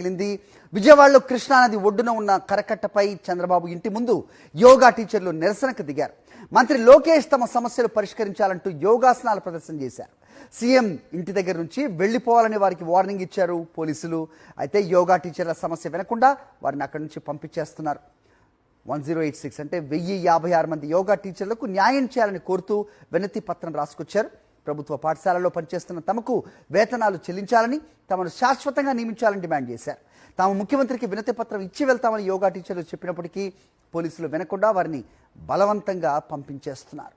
తగిలింది. విజయవాడలో కృష్ణానది ఒడ్డున ఉన్న కరకట్టపై చంద్రబాబు ఇంటి ముందు యోగా టీచర్లు నిరసనకు దిగారు. మంత్రి లోకేష్ తమ సమస్యలు పరిష్కరించాలంటూ యోగాసనాలు ప్రదర్శన చేశారు. సీఎం ఇంటి దగ్గర నుంచి వెళ్ళిపోవాలని వారికి వార్నింగ్ ఇచ్చారు పోలీసులు. అయితే యోగా టీచర్ల సమస్య వినకుండా వారిని అక్కడి నుంచి పంపించేస్తున్నారు. వన్ జీరో ఎయిట్ సిక్స్ అంటే వెయ్యి యాభై ఆరు మంది యోగా టీచర్లకు న్యాయం చేయాలని కోరుతూ వినతి పత్రం రాసుకొచ్చారు. ప్రభుత్వ పాఠశాలలో పనిచేస్తున్న తమకు వేతనాలు చెల్లించాలని తమను శాశ్వతంగా నియమించాలని డిమాండ్ చేశారు. తాము ముఖ్యమంత్రికి వినతి పత్రం ఇచ్చి వెళ్తామని యోగా టీచర్లు చెప్పినప్పటికీ పోలీసులు వినకుండా వారిని బలవంతంగా పంపించేస్తున్నారు.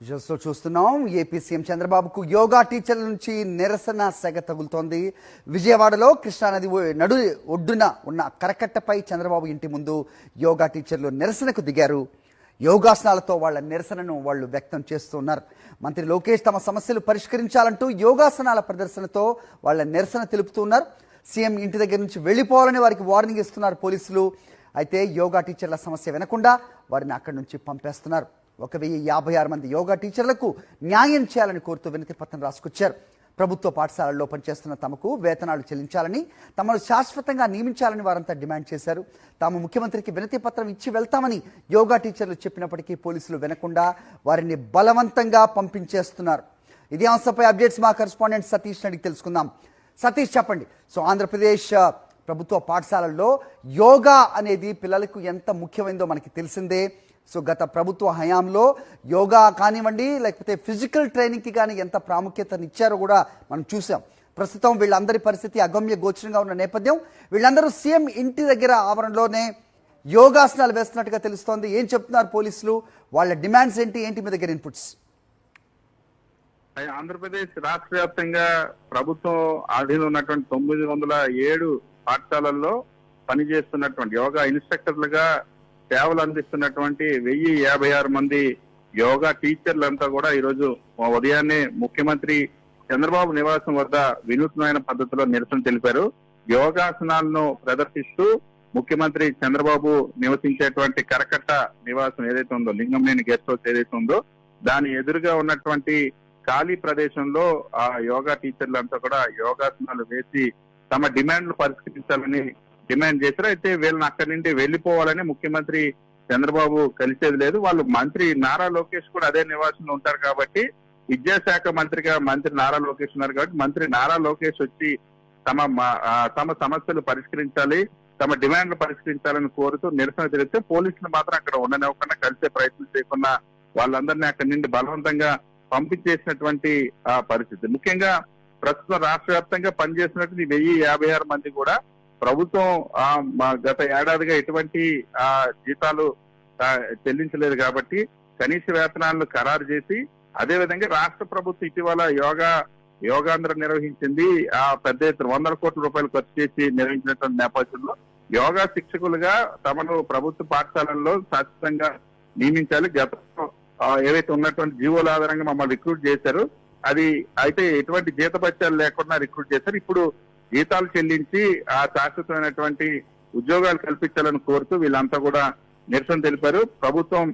విజువల్స్లో చూస్తున్నాం. ఏపీ సీఎం చంద్రబాబుకు యోగా టీచర్ల నుంచి నిరసన సెగ తగులుతోంది. విజయవాడలో కృష్ణానది నడు ఒడ్డున ఉన్న కరకట్టపై చంద్రబాబు ఇంటి ముందు యోగా టీచర్లు నిరసనకు దిగారు. యోగాసనాలతో వాళ్ళ నిరసనను వాళ్ళు వ్యక్తం చేస్తున్నారు. మంత్రి లోకేష్ తమ సమస్యలు పరిష్కరించాలంటూ యోగాసనాల ప్రదర్శనతో వాళ్ళ నిరసన తెలుపుతున్నారు. సీఎం ఇంటి దగ్గర నుంచి వెళ్ళిపోవాలని వారికి వార్నింగ్ ఇస్తున్నారు పోలీసులు. అయితే యోగా టీచర్ల సమస్య వినకుండా వారిని అక్కడి నుంచి పంపేస్తున్నారు. ఒక వెయ్యి యాభై ఆరు మంది యోగా టీచర్లకు న్యాయం చేయాలని కోరుతూ వినతి పత్రం రాసుకొచ్చారు. ప్రభుత్వ పాఠశాలల్లో పనిచేస్తున్న తమకు వేతనాలు చెల్లించాలని తమను శాశ్వతంగా నియమించాలని వారంతా డిమాండ్ చేశారు. తాము ముఖ్యమంత్రికి వినతి పత్రం ఇచ్చి వెళ్తామని యోగా టీచర్లు చెప్పినప్పటికీ పోలీసులు వినకుండా వారిని బలవంతంగా పంపించేస్తున్నారు. ఇదే అంశంపై అప్డేట్స్ మా కరెస్పాండెంట్ సతీష్ అడిగి తెలుసుకుందాం. సతీష్ చెప్పండి. సో ఆంధ్రప్రదేశ్ ప్రభుత్వ పాఠశాలల్లో యోగా అనేది పిల్లలకు ఎంత ముఖ్యమైందో మనకి తెలిసిందే. సో గత ప్రభుత్వ హయాంలో యోగా కానివ్వండి లేకపోతే ఫిజికల్ ట్రైనింగ్కి కానీ ఎంత ప్రాముఖ్యతనిచ్చారో కూడా మనం చూసాం. ప్రస్తుతం వీళ్ళందరి పరిస్థితి అగమ్య గోచరంగా ఉన్న నేపథ్యం. వీళ్ళందరూ సీఎం ఇంటి దగ్గర ఆవరణలోనే యోగాసనాలు వేస్తున్నట్టుగా తెలుస్తోంది. ఏం చెప్తున్నారు పోలీసులు? వాళ్ళ డిమాండ్స్ ఏంటి? ఏంటి మీ దగ్గర ఇన్పుట్స్ ఆంధ్రప్రదేశ్ రాష్ట్ర వ్యాప్తంగా ప్రభుత్వం ఆధీనంలో ఉన్నటువంటి తొమ్మిది వందల ఏడు పాఠశాలల్లో పనిచేస్తున్నటువంటి యోగా ఇన్స్ట్రక్టర్లుగా సేవలు అందిస్తున్నటువంటి వెయ్యి యాభై ఆరు మంది యోగా టీచర్లంతా కూడా ఈరోజు ఉదయాన్నే ముఖ్యమంత్రి చంద్రబాబు నివాసం వద్ద వినూత్నమైన పద్ధతిలో నిరసన తెలిపారు. యోగాసనాలను ప్రదర్శిస్తూ ముఖ్యమంత్రి చంద్రబాబు నివసించేటువంటి కరకట్ట నివాసం ఏదైతే ఉందో లింగంనేని గెస్ట్ హౌస్ ఏదైతే ఉందో దాని ఎదురుగా ఉన్నటువంటి ఖాళీ ప్రదేశంలో ఆ యోగా టీచర్లంతా కూడా యోగాసనాలు వేసి తమ డిమాండ్లు పరిష్కరించాలని డిమాండ్ చేశారు. అయితే వీళ్ళని అక్కడి నుండి వెళ్ళిపోవాలని ముఖ్యమంత్రి చంద్రబాబు కలిసేది లేదు. వాళ్ళు మంత్రి నారా లోకేష్ కూడా అదే నివాసంలో ఉంటారు కాబట్టి విద్యాశాఖ మంత్రిగా మంత్రి నారా లోకేష్ ఉన్నారు కాబట్టి మంత్రి నారా లోకేష్ వచ్చి తమ తమ సమస్యలు పరిష్కరించాలి తమ డిమాండ్లు పరిష్కరించాలని కోరుతూ నిరసన తెలిపితే పోలీసులు మాత్రం అక్కడ ఉండనివ్వకుండా కలిసే ప్రయత్నం చేయకుండా వాళ్ళందరినీ అక్కడి నుండి బలవంతంగా పంపించేసినటువంటి ఆ పరిస్థితి. ముఖ్యంగా ప్రస్తుతం రాష్ట్ర వ్యాప్తంగా పనిచేస్తున్నటువంటి వెయ్యి యాభై ఆరు మంది కూడా ప్రభుత్వం మా గత ఏడాదిగా ఎటువంటి ఆ జీతాలు చెల్లించలేదు కాబట్టి కనీస వేతనాలను ఖరారు చేసి అదే విధంగా రాష్ట్ర ప్రభుత్వం ఇటీవల యోగా యోగాంధ్ర నిర్వహించింది. ఆ పెద్ద ఎత్తున వందల కోట్ల రూపాయలు ఖర్చు చేసి నిర్వహించినటువంటి నేపథ్యంలో యోగా శిక్షకులుగా తమను ప్రభుత్వ పాఠశాలల్లో శాశ్వతంగా నియమించాలి. గతంలో ఏవైతే ఉన్నటువంటి జీవోల ఆధారంగా మమ్మల్ని రిక్రూట్ చేశారు అది అయితే ఎటువంటి జీతపత్యాలు లేకుండా రిక్రూట్ చేశారు. ఇప్పుడు జీతాలు చెల్లించి ఆ శాశ్వతమైనటువంటి ఉద్యోగాలు కల్పించాలని కోరుతూ వీళ్ళంతా కూడా నిరసన తెలిపారు. ప్రభుత్వం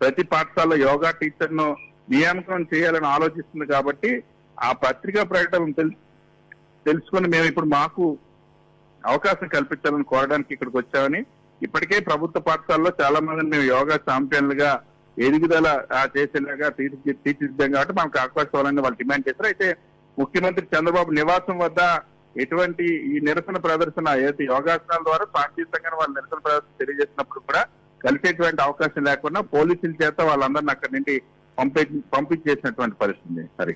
ప్రతి పాఠశాలలో యోగా టీచర్ను నియామకం చేయాలని ఆలోచిస్తుంది కాబట్టి ఆ పత్రికా ప్రకటన తెలుసుకుని మేము ఇప్పుడు మాకు అవకాశం కల్పించాలని కోరడానికి ఇక్కడికి వచ్చామని ఇప్పటికే ప్రభుత్వ పాఠశాలలో చాలా మందిని మేము యోగా ఛాంపియన్లుగా ఎదుగుదల చేసేలాగా తీర్చి తీర్చిదిద్దాం కాబట్టి మనకు అవకాశం వాళ్ళని వాళ్ళు డిమాండ్ చేశారు. అయితే ముఖ్యమంత్రి చంద్రబాబు నివాసం వద్ద ఎటువంటి ఈ నిరసన ప్రదర్శన ఏదైతే యోగాసనాల ద్వారా శాంతియుతంగా వాళ్ళు నిరసన ప్రదర్శన తెలియజేసినప్పుడు కూడా కలిసేటువంటి అవకాశం లేకుండా పోలీసుల చేత వాళ్ళందరినీ అక్కడి నుండి పంపి పంపించేసినటువంటి పరిస్థితి సరే.